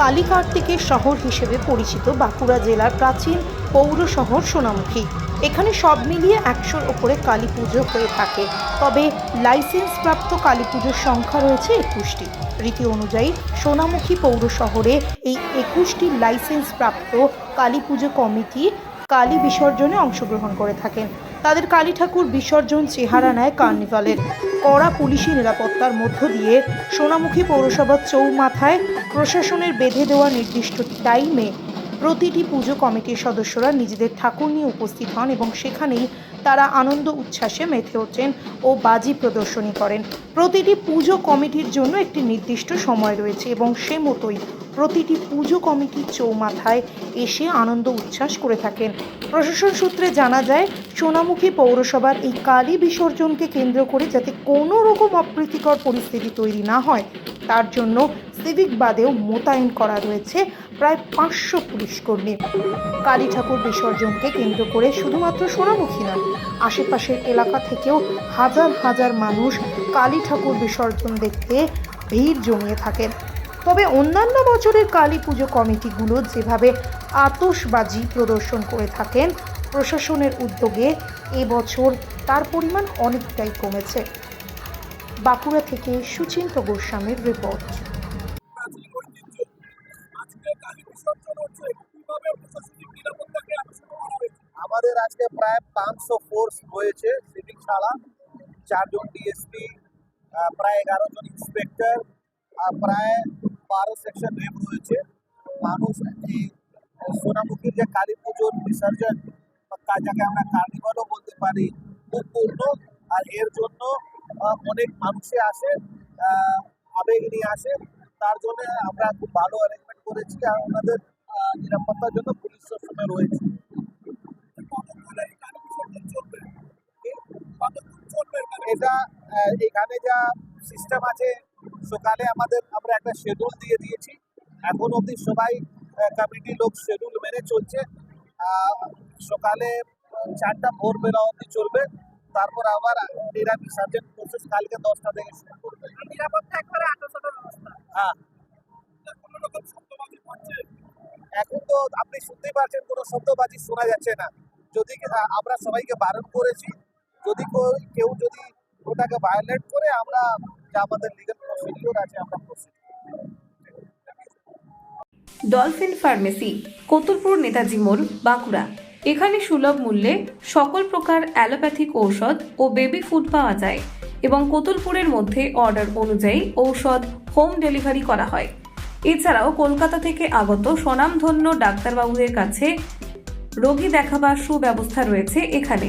কালীকার্তিকের শহর হিসেবে পরিচিত বাঁকুড়া জেলার প্রাচীন পৌর শহর সোনামুখী। এখানে সব মিলিয়ে একশোর ওপরে কালী পুজো হয়ে থাকে। তবে লাইসেন্সপ্রাপ্ত কালী পুজোর সংখ্যা রয়েছে একুশটি। রীতি অনুযায়ী সোনামুখী পৌর শহরে এই একুশটি লাইসেন্সপ্রাপ্ত কালী পুজো কমিটি কালী বিসর্জনে অংশগ্রহণ করে থাকেন। তাদের কালী ঠাকুর বিসর্জন চেহারা নেয় কার্নিভালের। কড়া পুলিশি নিরাপত্তার মধ্য দিয়ে সোনামুখী পৌরসভার চৌমাথায় প্রশাসনের বেঁধে দেওয়া নির্দিষ্ট টাইমে প্রতিটি পুজো কমিটির সদস্যরা নিজেদের ঠাকুর নিয়ে উপস্থিত হন এবং সেখানেই তারা আনন্দ উচ্ছ্বাসে মেতে ওঠেন ও বাজি প্রদর্শনী করেন। প্রতিটি পুজো কমিটির জন্য একটি নির্দিষ্ট সময় রয়েছে এবং সে মতোই প্রতিটি পুজো কমিটির চৌমাথায় এসে আনন্দ উচ্ছ্বাস করে থাকেন। প্রশাসন সূত্রে জানা যায়, সোনামুখী পৌরসভার এই কালী বিসর্জনকে কেন্দ্র করে যাতে কোনো রকম অপ্রীতিকর পরিস্থিতি তৈরি না হয়, তার জন্য সিভিক বাদেও মোতায়েন করা রয়েছে প্রায় পাঁচশো পুলিশ কর্মী কালী ঠাকুর বিসর্জনকে কেন্দ্র করে শুধুমাত্র সোনামুখী নয়, আশেপাশের এলাকা থেকেও হাজার হাজার মানুষ কালী ঠাকুর বিসর্জন দেখতে ভিড় জমিয়ে থাকেন। তবে অন্যান্য বছরের কালী পুজো কমিটিগুলো যেভাবে আতশবাজি প্রদর্শন করে থাকেন, প্রশাসনের উদ্যোগে এবছর তার পরিমাণ অনেকটাই কমেছে। বাঁকুড়া থেকে সুচিন্ত গোস্বামীর রিপোর্ট। হয়েছে আমাদের আজকে প্রায় পাঁচশো ফোর্স রয়েছে সিভিক ছাড়া। চারজন ডিএসপি প্রায় এগারো জন ইন্সপেক্টর প্রায় বারো সেকশন রেপ রয়েছে। মানুষ এই সোনামুখীর যে কালী পুজোর বিসর্জন যাকে আমরা কার্নিভালও বলতে পারি, খুব পূর্ণ। আর এর জন্য অনেক মানুষে আসে আবেগ নিয়ে আসে। তার জন্য আমরা খুব ভালো অ্যারেঞ্জমেন্ট করেছি আর ওনাদের নিরাপত্তার জন্য পুলিশ সবসময় রয়েছে। এটা এখানে যা সিস্টেম আছে, সকালে আমাদের আমরা একটা শিডিউল দিয়ে দিয়েছি। এখন অবধি সবাই কমিটি লোক শেডিউল মেনে চলছে। সকালে চারটা ভোরবেলা অবধি চলবে। তারপর আবার এরা বিসর্জন প্রসেস কালকে দশটা থেকে শুরু করবে। নিরাপত্তা একবারে ব্যবস্থা হ্যাঁ। এখন তো আপনি শুনতেই পারছেন কোনো শব্দবাজি শোনা যাচ্ছে না। যদি আমরা সবাইকে বারণ করেছি যদি কেউ যদি ওটাকে ভায়োলেট করে আমরা আমাদের লিগাল প্রসিডিওর আছে আমরা proceed dolphin pharmacy Kotulpur Netaji মোড়, বাঁকুড়া। এখানে সুলভ মূল্যে সকল প্রকার অ্যালোপ্যাথিক ঔষধ ও বেবি ফুড পাওয়া যায় এবং কতুলপুরের মধ্যে অর্ডার অনুযায়ী ঔষধ হোম ডেলিভারি করা হয়। এছাড়াও কলকাতা থেকে আগত স্বনামধন্য ডাক্তারবাবুদের কাছে রোগী দেখাবার সুব্যবস্থা রয়েছে এখানে।